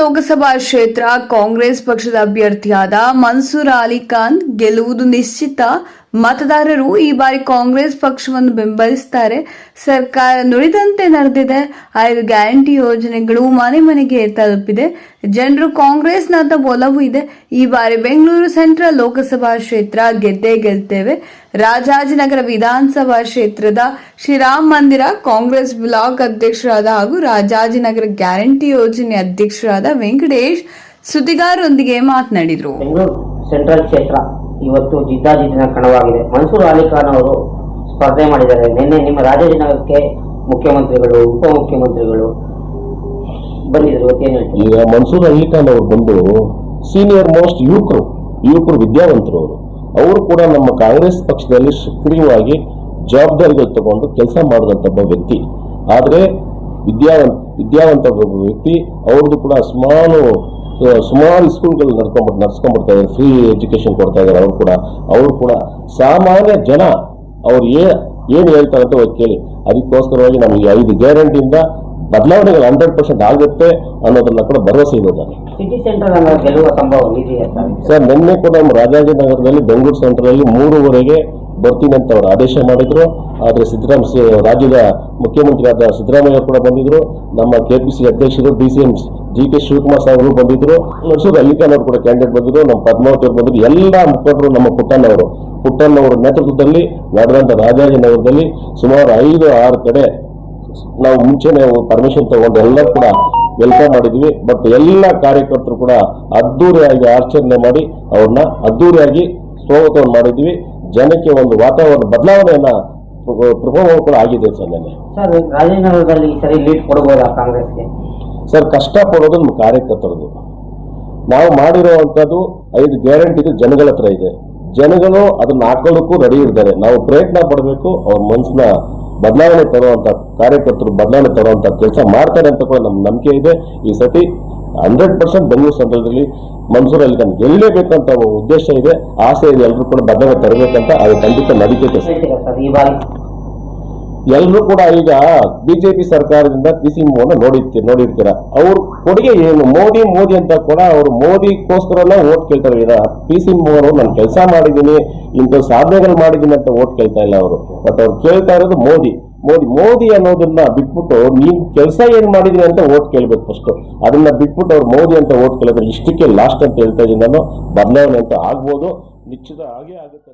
ಲೋಕಸಭಾ ಕ್ಷೇತ್ರ ಕಾಂಗ್ರೆಸ್ ಪಕ್ಷದ ಅಭ್ಯರ್ಥಿಯಾದ ಮನ್ಸೂರ್ ಅಲಿ ಖಾನ್ ಗೆಲ್ಲುವುದು ನಿಶ್ಚಿತ. ಮತದಾರರು ಈ ಬಾರಿ ಕಾಂಗ್ರೆಸ್ ಪಕ್ಷವನ್ನು ಬೆಂಬಲಿಸುತ್ತಾರೆ ಸರ್ಕಾರ ನುಡಿದಂತೆ ನಡೆದಿದೆ. ಐದು ಗ್ಯಾರಂಟಿ ಯೋಜನೆಗಳು ಮನೆ ಮನೆಗೆ ತಲುಪಿದೆ. ಜನರು ಕಾಂಗ್ರೆಸ್ನತ್ತ ಒಲವು ಇದೆ. ಈ ಬಾರಿ ಬೆಂಗಳೂರು ಸೆಂಟ್ರಲ್ ಲೋಕಸಭಾ ಕ್ಷೇತ್ರ ಗೆದ್ದೇ ಗೆಲ್ತೇವೆ. ರಾಜಾಜಿನಗರ ವಿಧಾನಸಭಾ ಕ್ಷೇತ್ರದ ಶ್ರೀರಾಮ್ ಮಂದಿರ ಕಾಂಗ್ರೆಸ್ ಬ್ಲಾಕ್ ಅಧ್ಯಕ್ಷರಾದ ಹಾಗೂ ರಾಜಾಜಿನಗರ ಗ್ಯಾರಂಟಿ ಯೋಜನೆ ಅಧ್ಯಕ್ಷರಾದ ವೆಂಕಟೇಶ್ ಸುದ್ದಿಗಾರರೊಂದಿಗೆ ಮಾತನಾಡಿದರು. ಸೆಂಟ್ರಲ್ ಕ್ಷೇತ್ರ ಇವತ್ತು ಜಿದ್ದಾಜಿದ್ದಿನ ಕಣವಾಗಿದೆ. ಮನ್ಸೂರ್ ಅಲಿ ಖಾನ್ ಅವರು ಸ್ಪರ್ಧೆ ಮಾಡಿದ್ದಾರೆ. ನಿನ್ನೆ ನಿಮ್ಮ ರಾಜಾಜಿನಗರಕ್ಕೆ ಮುಖ್ಯಮಂತ್ರಿಗಳು, ಉಪಮುಖ್ಯಮಂತ್ರಿಗಳು ಬಂದಿದ್ದರು. ಇವತ್ತೇನು ಈಗ ಮನ್ಸೂರ್ ಅಲಿ ಖಾನ್ ಅವರು ಬಂದು ಸೀನಿಯರ್ ಮೋಸ್ಟ್ ಯುವಕರು ಯುವಕರು, ವಿದ್ಯಾವಂತರು ಅವರು ಅವರು ಕೂಡ ನಮ್ಮ ಕಾಂಗ್ರೆಸ್ ಪಕ್ಷದಲ್ಲಿ ಸಕ್ರಿಯವಾಗಿ ಜವಾಬ್ದಾರಿಗಳು ತಗೊಂಡು ಕೆಲಸ ಮಾಡಿದಂಥ ಒಬ್ಬ ವ್ಯಕ್ತಿ. ಆದರೆ ವಿದ್ಯಾವಂತ ವಿದ್ಯಾವಂತ ಒಬ್ಬ ವ್ಯಕ್ತಿ, ಅವ್ರದ್ದು ಕೂಡ ಸುಮಾರು ಸುಮಾರು ಸ್ಕೂಲ್ಗಳು ನಡ್ಕೊಂಡ್ಬಿಟ್ಟು ನಡ್ಸ್ಕೊಂಡ್ಬಿಡ್ತಾ ಇದ್ದಾರೆ ಫ್ರೀ ಎಜುಕೇಷನ್ ಕೊಡ್ತಾ ಇದ್ದಾರೆ ಅವ್ರು ಕೂಡ ಅವರು ಕೂಡ ಸಾಮಾನ್ಯ ಜನ ಅವ್ರು ಏ ಏನು ಹೇಳ್ತಾರೆ ಅಂತ ಹೋಗಿ ಕೇಳಿ. ಅದಕ್ಕೋಸ್ಕರವಾಗಿ ನಮಗೆ ಐದು ಗ್ಯಾರಂಟಿಯಿಂದ ಬದಲಾವಣೆಗಳು ಹಂಡ್ರೆಡ್ ಪರ್ಸೆಂಟ್ ಆಗುತ್ತೆ ಅನ್ನೋದನ್ನ ಕೂಡ ಭರವಸೆ ಇದೆ ಸರ್ ಸರ್ ನಿನ್ನೆ ಕೂಡ ನಮ್ಮ ರಾಜಾಜಿನಗರದಲ್ಲಿ ಬೆಂಗಳೂರು ಸೆಂಟ್ರಲ್ಲಿ ಮೂರುವರೆಗೆ ಬರ್ತೀನಿ ಅಂತ ಅವರು ಆದೇಶ ಮಾಡಿದ್ರು. ಆದರೆ ಸಿದ್ದರಾಮ ರಾಜ್ಯದ ಮುಖ್ಯಮಂತ್ರಿಯಾದ ಸಿದ್ದರಾಮಯ್ಯ ಕೂಡ ಬಂದಿದ್ರು. ನಮ್ಮ ಕೆ ಪಿ ಸಿ ಅಧ್ಯಕ್ಷರು D C M G K Shivakumar ಸಾಹೇಬರು ಬಂದಿದ್ರು ಮನ್ಸೂರ್ ಅಲಿ ಖಾನ್ ಅವರು ಕೂಡ ಕ್ಯಾಂಡಿಡೇಟ್ ಬಂದಿದ್ರು, ನಮ್ಮ ಪದ್ಮಾವತಿ ಅವರು ಎಲ್ಲ ಮುಖಂಡರು ನಮ್ಮ ಪುಟ್ಟಣ್ಣವರು. ಪುಟ್ಟಣ್ಣವರ ನೇತೃತ್ವದಲ್ಲಿ ನಡೆದಂಥ ರಾಜಾಜಿನಗರದಲ್ಲಿ ಸುಮಾರು ಐದು, ಆರು ಕಡೆ ನಾವು ಮುಂಚೆನೆ ಪರ್ಮಿಷನ್ ತಗೊಂಡು ಎಲ್ಲ ಕೂಡ ವೆಲ್ಕಮ್ ಮಾಡಿದ್ವಿ. ಬಟ್ ಎಲ್ಲ ಕಾರ್ಯಕರ್ತರು ಕೂಡ ಅದ್ದೂರಿಯಾಗಿ ಆಚರಣೆ ಮಾಡಿ ಅವ್ರನ್ನ ಅದ್ದೂರಿಯಾಗಿ ಸ್ವಾಗತವನ್ನು ಮಾಡಿದ್ವಿ. ಜನಕ್ಕೆ ಒಂದು ವಾತಾವರಣ ಬದಲಾವಣೆಯನ್ನ ಪ್ರ- ಪ್ರಭಾವ ಕೂಡ ಆಗಿದೆ ಸರ್ ನನಗೆ ಸರ್ ರಾಜಾಜಿನಗರದಲ್ಲಿ ಈ ಸರಿ ಲೀಡ್ ಕೊಡ್ಬೋದಾ ಕಾಂಗ್ರೆಸ್ಗೆ? ಸರ್ ಕಷ್ಟ ಪಡೋದು ನಮ್ಮ ಕಾರ್ಯಕರ್ತರದು ನಾವು ಮಾಡಿರುವಂಥದ್ದು ಐದು ಗ್ಯಾರಂಟಿ ಜನಗಳ ಹತ್ರ ಇದೆ. ಜನಗಳು ಅದನ್ನ ಹಾಕೊಳ್ಳೋಕ್ಕೂ ರೆಡಿ ಇರ್ತಾರೆ. ನಾವು ಪ್ರಯತ್ನ ಪಡಬೇಕು, ಅವ್ರ ಮನಸ್ಸನ್ನ ಬದಲಾವಣೆ ತರುವಂಥ ಕಾರ್ಯಕರ್ತರು ಬದಲಾವಣೆ ತರುವಂಥ ಕೆಲಸ ಮಾಡ್ತಾರೆ ಅಂತ ಕೂಡ ನಮ್ಮ ನಂಬಿಕೆ ಇದೆ. ಈ ಸತಿ ಹಂಡ್ರೆಡ್ ಪರ್ಸೆಂಟ್ ಬೆಂಗಳೂರು ಸಂದರ್ಭದಲ್ಲಿ ಮನ್ಸೂರಲ್ಲಿ ನಾನು ಗೆಲ್ಲಲೇಬೇಕಂತ ಉದ್ದೇಶ ಇದೆ. ಆಸೆ ಇದೆ ಎಲ್ಲರೂ ಕೂಡ ಬದಲಾವಣೆ ತರಬೇಕಂತ, ಅದು ಖಂಡಿತ ನಡೀತೈತೆ ಸರ್ ಹೇಳ್ತೀರಾ ಸರ್ ಈ ಬಾರಿ ಎಲ್ಲರೂ ಕೂಡ ಈಗ ಬಿಜೆಪಿ ಸರ್ಕಾರದಿಂದ ಪಿ ಸಿ ನೋಡಿರ್ತೀರ. ನೋಡಿರ್ತೀರ ಅವ್ರ ಕೊಡುಗೆ ಏನು? ಮೋದಿ ಮೋದಿ ಅಂತ ಕೂಡ ಅವರು ಮೋದಿಗೋಸ್ಕರನೇ ಓಟ್ ಕೇಳ್ತಾರೆ. ಈಗ ಪಿ ಸಿ ನಾನು ಕೆಲಸ ಮಾಡಿದ್ದೀನಿ ಇಂಥ ಸಾಧನೆಗಳು ಮಾಡಿದ್ದೀನಿ ಅಂತ ಓಟ್ ಕೇಳ್ತಾ ಇಲ್ಲ ಅವರು. ಬಟ್ ಅವ್ರು ಕೇಳ್ತಾ ಇರೋದು ಮೋದಿ. ಮೋದಿ ಮೋದಿ ಅನ್ನೋದನ್ನ ಬಿಟ್ಬಿಟ್ಟು ನೀನ್ ಕೆಲಸ ಏನ್ ಮಾಡಿದೀನಿ ಅಂತ ಓಟ್ ಕೇಳ್ಬೇಕು ಫಸ್ಟ್ ಅದನ್ನ ಬಿಟ್ಬಿಟ್ಟು ಅವ್ರು ಮೋದಿ ಅಂತ ಓಟ್ ಕೇಳಿದ್ರೆ ಇಷ್ಟಕ್ಕೆ ಲಾಸ್ಟ್ ಅಂತ ಹೇಳ್ತಾ ಇದ್ದೀನಿ ನಾನು. ಬದಲಾವಣೆ ಅಂತ ಆಗ್ಬೋದು. ನಿಶ್ಚಿತ ಆಗೇ ಆಗುತ್ತೆ